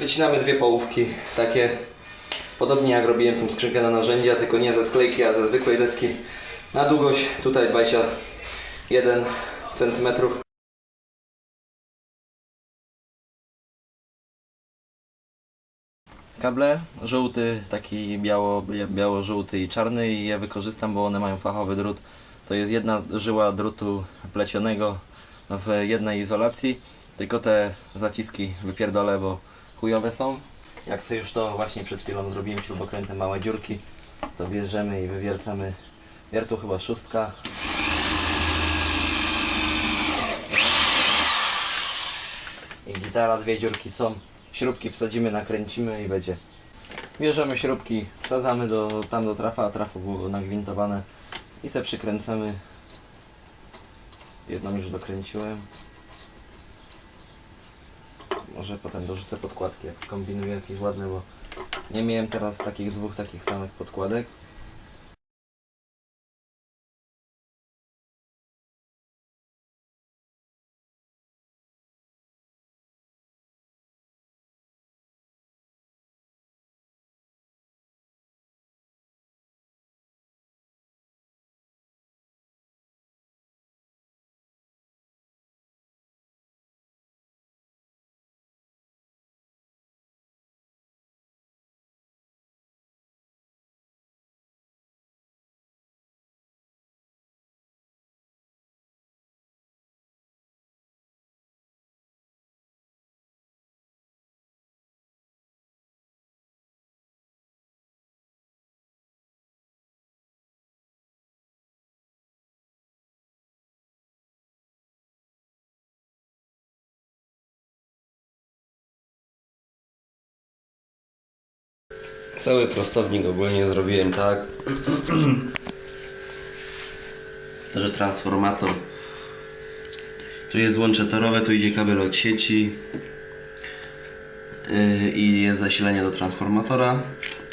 Wycinamy dwie połówki, takie podobnie jak robiłem tą skrzynkę na narzędzia, tylko nie ze sklejki, a ze zwykłej deski. Na długość tutaj 21 cm. Kable żółty, taki biało, biało-żółty i czarny i je wykorzystam, bo one mają fachowy drut. To jest jedna żyła drutu plecionego w jednej izolacji, tylko te zaciski wypierdolę, bo chujowe są. Jak sobie już to właśnie przed chwilą zrobiłem śrubokrętem małe dziurki, to bierzemy i wywiercamy wiertu chyba szóstka. I gitara, dwie dziurki są. Śrubki wsadzimy, nakręcimy i będzie. Bierzemy śrubki, wsadzamy do, tam do trafa, trafo było nagwintowane i se przykręcamy. Jedną już dokręciłem. Może potem dorzucę podkładki, jak skombinuję jakieś ładne, bo nie miałem teraz takich dwóch takich samych podkładek. Cały prostownik ogólnie zrobiłem tak, że transformator tu jest łącze torowe, tu idzie kabel od sieci yy, i jest zasilanie do transformatora.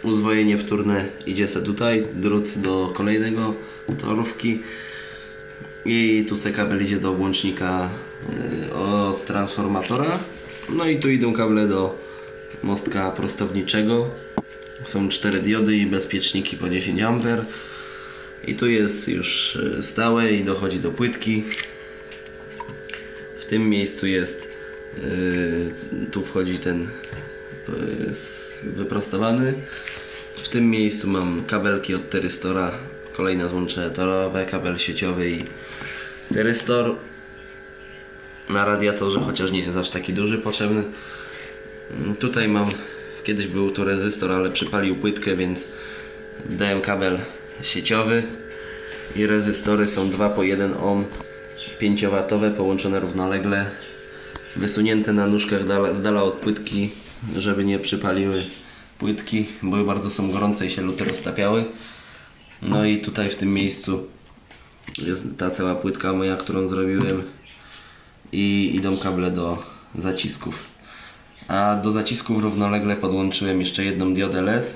Uzwojenie wtórne idzie se tutaj, drut do kolejnego torówki i tu se kabel idzie do włącznika yy, od transformatora. No i tu idą kable do mostka prostowniczego. Są cztery diody i bezpieczniki po 10 A. I tu jest już y, stałe i dochodzi do płytki. W tym miejscu jest, y, tu wchodzi ten s- wyprostowany. W tym miejscu mam kabelki od terystora, kolejne złącze torowe, kabel sieciowy i terystor. Na radiatorze, chociaż nie jest aż taki duży, potrzebny. Mm, Tutaj mam, kiedyś był tu rezystor, ale przypalił płytkę, więc dałem kabel sieciowy i rezystory są 2 po 1 ohm 5W połączone równolegle wysunięte na nóżkach z dala od płytki żeby nie przypaliły płytki bo bardzo są gorące i się luty roztapiały. No i tutaj w tym miejscu jest ta cała płytka moja, którą zrobiłem i idą kable do zacisków a do zacisków równolegle podłączyłem jeszcze jedną diodę LED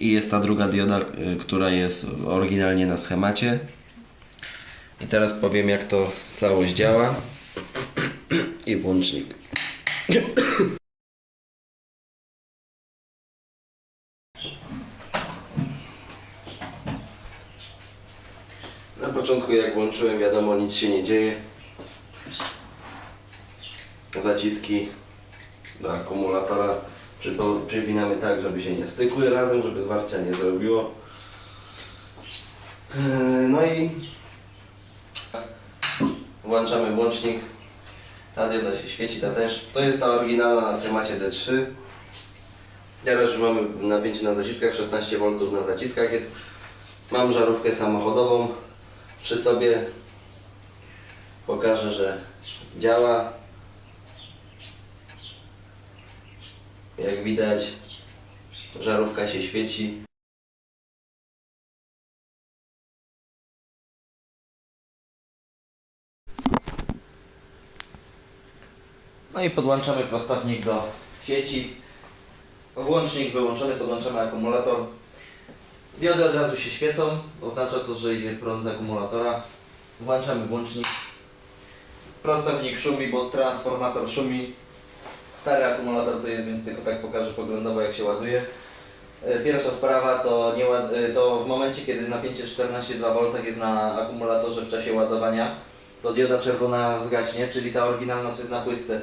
i jest ta druga dioda, y, która jest oryginalnie na schemacie. I teraz powiem jak to całość działa. I włącznik. Na początku jak włączyłem wiadomo nic się nie dzieje. Zaciski do akumulatora przypinamy tak, żeby się nie stykły razem, żeby zwarcia nie zrobiło. Eee, No i włączamy włącznik. Ta dioda się świeci, ta też. To jest ta oryginalna na schemacie D3. Teraz już mamy napięcie na zaciskach, 16V na zaciskach jest. Mam żarówkę samochodową przy sobie. Pokażę, że działa. Jak widać, żarówka się świeci. No i podłączamy prostownik do sieci. Włącznik wyłączony, podłączamy akumulator. Diody od razu się świecą, oznacza to, że idzie prąd z akumulatora. Włączamy włącznik. Prostownik szumi, bo transformator szumi. Stary akumulator to jest, więc tylko tak pokażę poglądowo jak się ładuje. E, Pierwsza sprawa to, nie, e, to w momencie kiedy napięcie 14,2 V jest na akumulatorze w czasie ładowania, to dioda czerwona zgaśnie, czyli ta oryginalna co jest na płytce.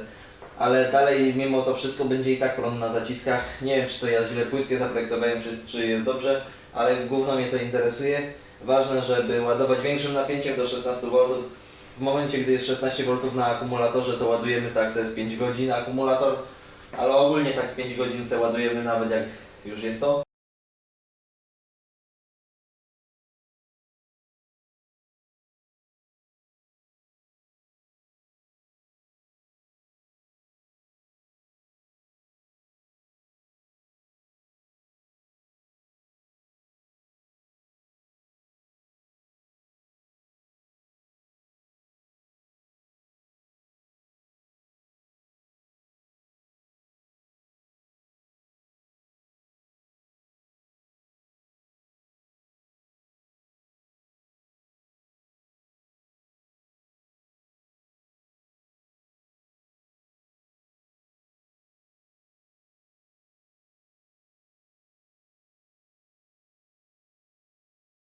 Ale dalej mimo to wszystko będzie i tak prąd na zaciskach. Nie wiem czy to ja źle płytkę zaprojektowałem, czy, czy jest dobrze, ale gówno mnie to interesuje. Ważne, żeby ładować większym napięciem do 16 V. W momencie gdy jest 16 V na akumulatorze to ładujemy tak ze z 5 godzin akumulator, ale ogólnie tak z 5 godzin ładujemy nawet jak już jest to.